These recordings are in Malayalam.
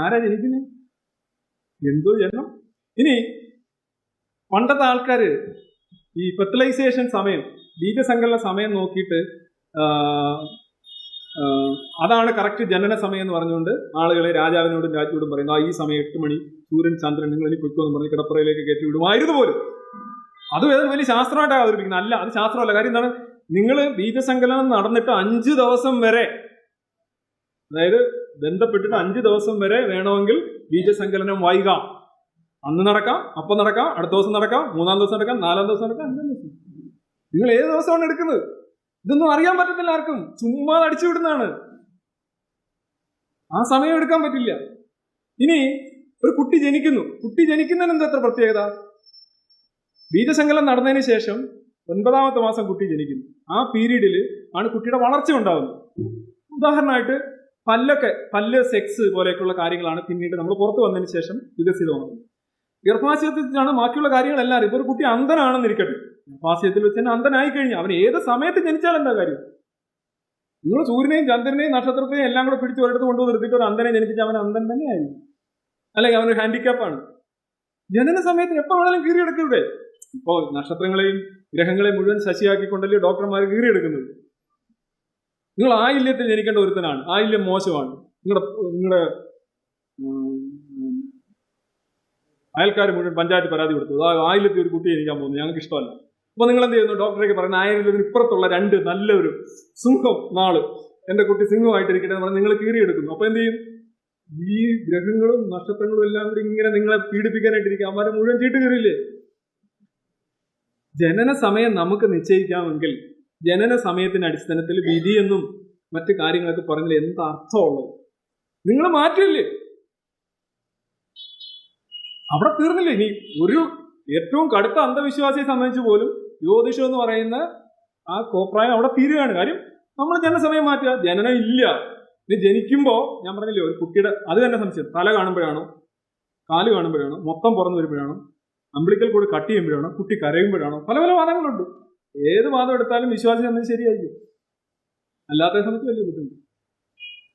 ആരാ ജനിക്കുന്നത് എന്തോ ജന്മം ഇനി പണ്ടത്തെ ആൾക്കാർ ഈ ഫെർട്ടിലൈസേഷൻ സമയം ബീജസങ്കലന സമയം നോക്കിയിട്ട് അതാണ് കറക്റ്റ് ജനന സമയം എന്ന് പറഞ്ഞുകൊണ്ട് ആളുകളെ രാജാവിനോടും രാജ്യോടും പറയുന്നു ആ ഈ സമയം എട്ട് മണി സൂര്യൻ ചന്ദ്രൻ നിങ്ങൾ ഇനി പൊയ്ക്കോ പറഞ്ഞ് കിടപ്പുറയിലേക്ക് കയറ്റി വിടുമായിരുന്നു പോലും. അതും ഏതൊരു വലിയ ശാസ്ത്രമായിട്ടാണ് അവതരിപ്പിക്കുന്നത്. അല്ല അത് ശാസ്ത്രമല്ല. കാര്യം എന്താണ്? നിങ്ങൾ ബീജസങ്കലനം നടന്നിട്ട് അഞ്ച് ദിവസം വരെ അതായത് ബന്ധപ്പെട്ടിട്ട് അഞ്ച് ദിവസം വരെ വേണമെങ്കിൽ ബീജസങ്കലനം വൈകാം അന്ന് നടക്കാം അപ്പം നടക്കാം അടുത്ത ദിവസം നടക്കാം മൂന്നാം ദിവസം നടക്കാം നാലാം ദിവസം നടക്കാം അഞ്ചാം ദിവസം. നിങ്ങൾ ഏത് ദിവസമാണ് എടുക്കുന്നത്? ഇതൊന്നും അറിയാൻ പറ്റത്തില്ല ആർക്കും. ചുമ്മാ അടിച്ചു വിടുന്നതാണ്. ആ സമയം എടുക്കാൻ പറ്റില്ല. ഇനി ഒരു കുട്ടി ജനിക്കുന്നു. കുട്ടി ജനിക്കുന്നതിന് എന്താ എത്ര പ്രത്യേകത? ബീജസങ്കലം നടന്നതിന് ശേഷം ഒൻപതാമത്തെ മാസം കുട്ടി ജനിക്കുന്നു. ആ പീരീഡിൽ ആണ് കുട്ടിയുടെ വളർച്ച ഉണ്ടാകുന്നത് ഉദാഹരണമായിട്ട് പല്ലൊക്കെ പല്ല് സെക്സ് പോലെയൊക്കെയുള്ള കാര്യങ്ങളാണ് പിന്നീട് നമ്മൾ പുറത്തു വന്നതിന് ശേഷം വികസിതമാകുന്നത് ഗർഭാശയത്തിലാണ് ബാക്കിയുള്ള കാര്യങ്ങളെല്ലാം ഇപ്പോൾ ഒരു കുട്ടി അന്ധനാണെന്നിരിക്കട്ടെ ഗർഭാശയത്തിൽ വെച്ച് തന്നെ അന്ധനായി കഴിഞ്ഞാൽ അവൻ ഏത് സമയത്ത് ജനിച്ചാൽ എന്താ കാര്യം? നിങ്ങൾ സൂര്യനെയും ചന്ദ്രനെയും നക്ഷത്രത്തെയും എല്ലാം കൂടെ പിടിച്ച് ഒരിടത്ത് കൊണ്ടുവന്ന് നിർത്തിയിട്ട് ഒരു അന്ധനെ ജനിപ്പിച്ച അവൻ അന്ധൻ തന്നെയായിരുന്നു അല്ലെങ്കിൽ അവനൊരു ഹാൻഡിക്യാപ്പാണ് ജനന സമയത്ത് എപ്പോൾ വേണമെങ്കിലും കീറിയെടുക്കൂടെ ഇപ്പോൾ നക്ഷത്രങ്ങളെയും ഗ്രഹങ്ങളെയും മുഴുവൻ ശശിയാക്കിക്കൊണ്ടല്ലേ ഡോക്ടർമാർ കീറിയെടുക്കുന്നത്. നിങ്ങൾ ആയില്യത്തിൽ ജനിക്കേണ്ട ഒരുത്തനാണ്. ആയില്യം മോശമാണ്. നിങ്ങളുടെ നിങ്ങളുടെ അയൽക്കാർ മുഴുവൻ പഞ്ചായത്ത് പരാതി കൊടുത്തു. ആ ആയില്യത്തിൽ ഒരു കുട്ടി ജനിക്കാൻ പോകുന്നു. ഞങ്ങൾക്ക് ഇഷ്ടമല്ല. അപ്പൊ നിങ്ങൾ എന്ത് ചെയ്യുന്നു ഡോക്ടറേക്ക് പറയുന്ന ആയിരത്തിന് ഇപ്പുറത്തുള്ള രണ്ട് നല്ലൊരു സിംഹം നാൾ. എന്റെ കുട്ടി സിംഹമായിട്ടിരിക്കട്ടെ എന്ന് പറഞ്ഞാൽ നിങ്ങൾ കീറിയെടുക്കുന്നു. അപ്പൊ എന്ത് ചെയ്യും? ഈ ഗ്രഹങ്ങളും നക്ഷത്രങ്ങളും എല്ലാം കൂടി ഇങ്ങനെ നിങ്ങളെ പീഡിപ്പിക്കാനായിട്ടിരിക്കും. അവന്മാരെ മുഴുവൻ ചീട്ട് കയറിയില്ലേ ജനന സമയം നമുക്ക് നിശ്ചയിക്കാമെങ്കിൽ ജനന സമയത്തിന്റെ അടിസ്ഥാനത്തിൽ വിധിയെന്നും മറ്റു കാര്യങ്ങളൊക്കെ പറഞ്ഞാൽ എന്ത് അർത്ഥമുള്ളത്? നിങ്ങൾ മാറ്റില്ലേ? അവിടെ തീർന്നില്ലേ? ഇനി ഒരു ഏറ്റവും കടുത്ത അന്ധവിശ്വാസിയെ സംബന്ധിച്ച് പോലും ജ്യോതിഷം എന്ന് പറയുന്ന ആ കോപ്രായം അവിടെ തീരുകയാണ്. കാര്യം നമ്മൾ ജനനസമയം മാറ്റുക. ജനനം ഇല്ല. ഇനി ജനിക്കുമ്പോൾ ഞാൻ പറഞ്ഞില്ലേ ഒരു കുട്ടിയുടെ അത് തന്നെ സംശയം. തല കാണുമ്പോഴാണോ? കാൽ കാണുമ്പോഴാണോ? മൊത്തം പുറന്നു വരുമ്പോഴാണോ? അമ്പിളിക്കൽ കൂടെ കട്ട് ചെയ്യുമ്പോഴാണോ? കുട്ടി കരയുമ്പോഴാണോ? പല പല വാദങ്ങളുണ്ട്. ഏത് വാദം എടുത്താലും വിശ്വാസി സംബന്ധിച്ച് ശരിയായിരിക്കും. അല്ലാത്ത സമയത്ത് വലിയ ബുദ്ധിമുട്ട്.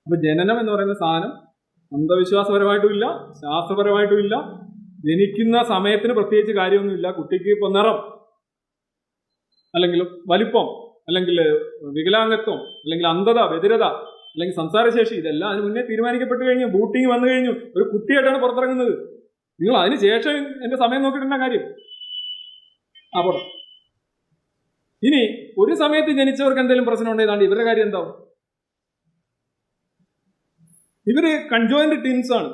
അപ്പൊ ജനനം എന്ന് പറയുന്ന സാധനം അന്ധവിശ്വാസപരമായിട്ടും ഇല്ല ശാസ്ത്രപരമായിട്ടും ഇല്ല ജനിക്കുന്ന സമയത്തിന് പ്രത്യേകിച്ച് കാര്യമൊന്നുമില്ല കുട്ടിക്ക് ഇപ്പൊ നിറം അല്ലെങ്കിൽ വലിപ്പം അല്ലെങ്കിൽ വികലാംഗത്വം അല്ലെങ്കിൽ അന്ധത വ്യതിരത അല്ലെങ്കിൽ സംസാരശേഷി ഇതെല്ലാം അതിന് മുന്നേ തീരുമാനിക്കപ്പെട്ട് കഴിഞ്ഞു. ബൂട്ടിങ് വന്നു കഴിഞ്ഞു. ഒരു കുട്ടിയായിട്ടാണ് പുറത്തിറങ്ങുന്നത്. നിങ്ങൾ അതിന് ശേഷം എന്റെ സമയം നോക്കിയിട്ടുണ്ട കാര്യം. ആ പോട്ടെ. ഇനി ഒരു സമയത്ത് ജനിച്ചവർക്ക് എന്തെങ്കിലും പ്രശ്നം ഉണ്ടെങ്കിൽ ഇവരുടെ കാര്യം എന്താവും? ഇവർ കൺജോയിന്റ് ടീംസ് ആണ്.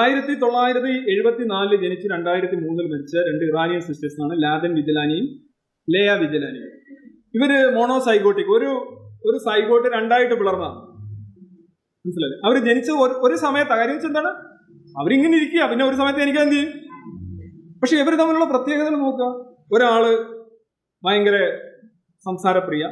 ആയിരത്തി തൊള്ളായിരത്തി എഴുപത്തി നാലിൽ ജനിച്ച് രണ്ടായിരത്തി മൂന്നിൽ മരിച്ച രണ്ട് ഇറാനിയൻ സിസ്റ്റേഴ്സ് ആണ് ലാദൻ വിജലാനിയും ലേയ വിജലാനിയും. ഇവർ മോണോസൈഗോട്ടിക് ഒരു ഒരു സൈഗോട്ട് രണ്ടായിട്ട് പിളർന്നാണ് മനസ്സിലായി അവർ ജനിച്ച ഒരു സമയത്ത്. കാര്യം എന്താണ്? അവരിങ്ങനെ ഇരിക്കുക. പിന്നെ ഒരു സമയത്ത് എനിക്ക് എന്ത് ചെയ്യും? പക്ഷെ ഇവർ തമ്മിലുള്ള പ്രത്യേകതകൾ നോക്കുക. ഒരാൾ ഭയങ്കര സംസാരപ്രിയ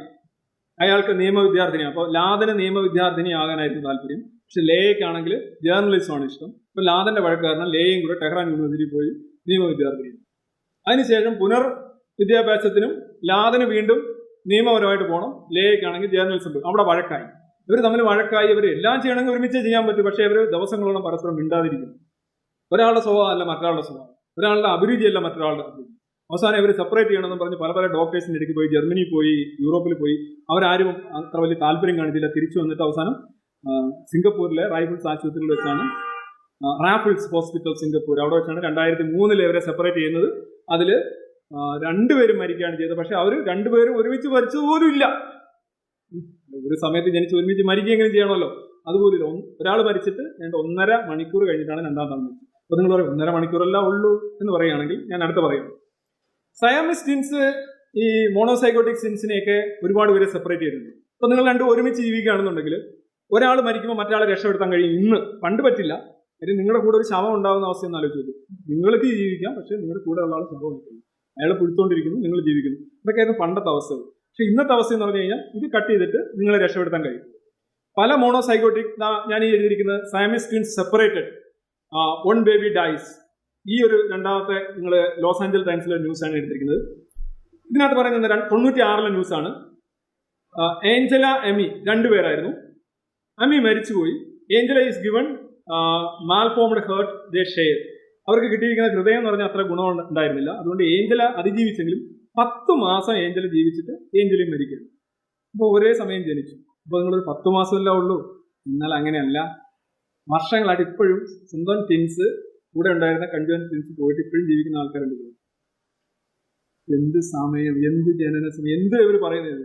അയാൾക്ക് നിയമ വിദ്യാർത്ഥിനിയാണ് അപ്പോൾ ലാദന് നിയമ വിദ്യാർത്ഥിനി ആകാനായിരുന്നു താല്പര്യം. പക്ഷെ ലേയ്ക്കാണെങ്കിൽ ജേർണലിസമാണ് ഇഷ്ടം. അപ്പോൾ ലാദന്റെ വഴക്ക് ലേയും കൂടെ ടെഹ്റാൻ യൂണിവേഴ്സിറ്റി പോയി നിയമ വിദ്യാർത്ഥിനി അതിനുശേഷം പുനർ വിദ്യാഭ്യാസത്തിനും ലാദന് വീണ്ടും നിയമപരമായിട്ട് പോകണം ലേയ്ക്കാണെങ്കിൽ ജേർണലിസം അവിടെ വഴക്കായി. ഇവർ തമ്മിൽ വഴക്കായി ഇവർ എല്ലാം ചെയ്യണമെങ്കിൽ ഒരുമിച്ച് ചെയ്യാൻ പറ്റും. പക്ഷേ ഇവർ ദിവസങ്ങളോളം പരസ്പരം മിണ്ടാതിരിക്കും ഒരാളുടെ സ്വഭാവം അല്ല മറ്റൊരാളുടെ സ്വഭാവം. ഒരാളുടെ അഭിരുചിയല്ല മറ്റൊരാളുടെ അഭിരുചി. അവസാനം ഇവർ സെപ്പറേറ്റ് ചെയ്യണമെന്ന് പറഞ്ഞ് പല പല ഡോക്ടേഴ്സിന്റെ ഇടയ്ക്ക് പോയി ജർമ്മനി പോയി യൂറോപ്പിൽ പോയി. അവരാരും അത്ര വലിയ താല്പര്യം കാണിച്ചില്ല. തിരിച്ചു വന്നിട്ട് അവസാനം സിംഗപ്പൂരിലെ റൈഫിൾസ് ആശുപത്രിയിൽ വെച്ചാണ് റാഫിൾസ് ഹോസ്പിറ്റൽ സിംഗപ്പൂർ. അവിടെ വെച്ചാണ് രണ്ടായിരത്തി മൂന്നിൽ ഇവരെ സെപ്പറേറ്റ് ചെയ്യുന്നത്. അതിൽ രണ്ടുപേരും മരിക്കുകയാണ് ചെയ്തത്. പക്ഷെ അവർ രണ്ടുപേരും ഒരുമിച്ച് മരിച്ചത് പോലും ഇല്ല. ഒരു സമയത്ത് ജനിച്ച് ഒരുമിച്ച് മരിക്കുകയെങ്കിലും ചെയ്യണമല്ലോ. അതുപോലില്ല ഒരാൾ മരിച്ചിട്ട് രണ്ട് ഒന്നര മണിക്കൂർ കഴിഞ്ഞിട്ടാണ് രണ്ടാം തവണ മരിച്ചത്. അപ്പൊ നിങ്ങൾ പറയും ഒന്നര മണിക്കൂറല്ല ഉള്ളൂ എന്ന് പറയുകയാണെങ്കിൽ ഞാൻ അടുത്ത പറയും. സയാമിസ് ജിൻസ് ഈ മോണോസൈക്കോട്ടിക് സിൻസിനെയൊക്കെ ഒരുപാട് പേരെ സെപ്പറേറ്റ് ചെയ്തിട്ടുണ്ട്. അപ്പൊ നിങ്ങൾ രണ്ടും ഒരുമിച്ച് ജീവിക്കുകയാണെന്നുണ്ടെങ്കിൽ ഒരാൾ മരിക്കുമ്പോൾ മറ്റൊരാളെ രക്ഷപ്പെടുത്താൻ കഴിയും. ഇന്ന് പണ്ട് പറ്റില്ല. കാര്യം നിങ്ങളുടെ കൂടെ ഒരു ശവം ഉണ്ടാകുന്ന അവസ്ഥ എന്ന് ആലോചിച്ചു നിങ്ങൾക്ക് ജീവിക്കാം പക്ഷേ നിങ്ങളുടെ കൂടെ ഉള്ള ആൾ നിൽക്കുന്നു അയാൾ പുഴുത്തോണ്ടിരിക്കുന്നു നിങ്ങൾ ജീവിക്കുന്നു. ഇതൊക്കെയായിരുന്നു പണ്ടത്തെ അവസ്ഥകൾ. പക്ഷെ ഇന്നത്തെ അവസ്ഥ എന്ന് പറഞ്ഞു കഴിഞ്ഞാൽ ഇത് കട്ട് ചെയ്തിട്ട് നിങ്ങളെ രക്ഷപ്പെടുത്താൻ കഴിയും. പല മോണോസൈക്കോട്ടിക് ഞാൻ ഈ എഴുതിയിരിക്കുന്നത് Siamese twin separated one baby dies ഈ ഒരു രണ്ടാമത്തെ നിങ്ങൾ ലോസ് ആഞ്ചൽ ടൈംസിലെ ന്യൂസാണ് എടുത്തിരിക്കുന്നത്. ഇതിനകത്ത് പറയുന്നത് തൊണ്ണൂറ്റി ആറിലെ ന്യൂസാണ് ഏഞ്ചല എമി രണ്ടുപേരായിരുന്നു അമി മരിച്ചുപോയി. Angela is given malformed heart they share അവർക്ക് കിട്ടിയിരിക്കുന്ന ഹൃദയം എന്ന് പറഞ്ഞാൽ അത്ര ഗുണം ഉണ്ടായിരുന്നില്ല. അതുകൊണ്ട് ഏഞ്ചല അതിജീവിച്ചെങ്കിലും പത്ത് മാസം ഏഞ്ചല ജീവിച്ചിട്ട് ഏഞ്ചലയും മരിക്കുന്നു അപ്പോൾ ഒരേ സമയം ജനിച്ചു. അപ്പോൾ നിങ്ങളൊരു പത്ത് മാസമല്ല ഉള്ളൂ. എന്നാൽ അങ്ങനെയല്ല. വർഷങ്ങളായിട്ട് ഇപ്പോഴും സ്വന്തം ടിൻസ് കൂടെ ഉണ്ടായിരുന്ന കണ്ടുവാൻ പോയിട്ട് ഇപ്പോഴും ജീവിക്കുന്ന ആൾക്കാരുണ്ട് എന്ത് സമയം എന്ത് ജനന സമയം എന്ത് ഇവർ പറയുന്നത്?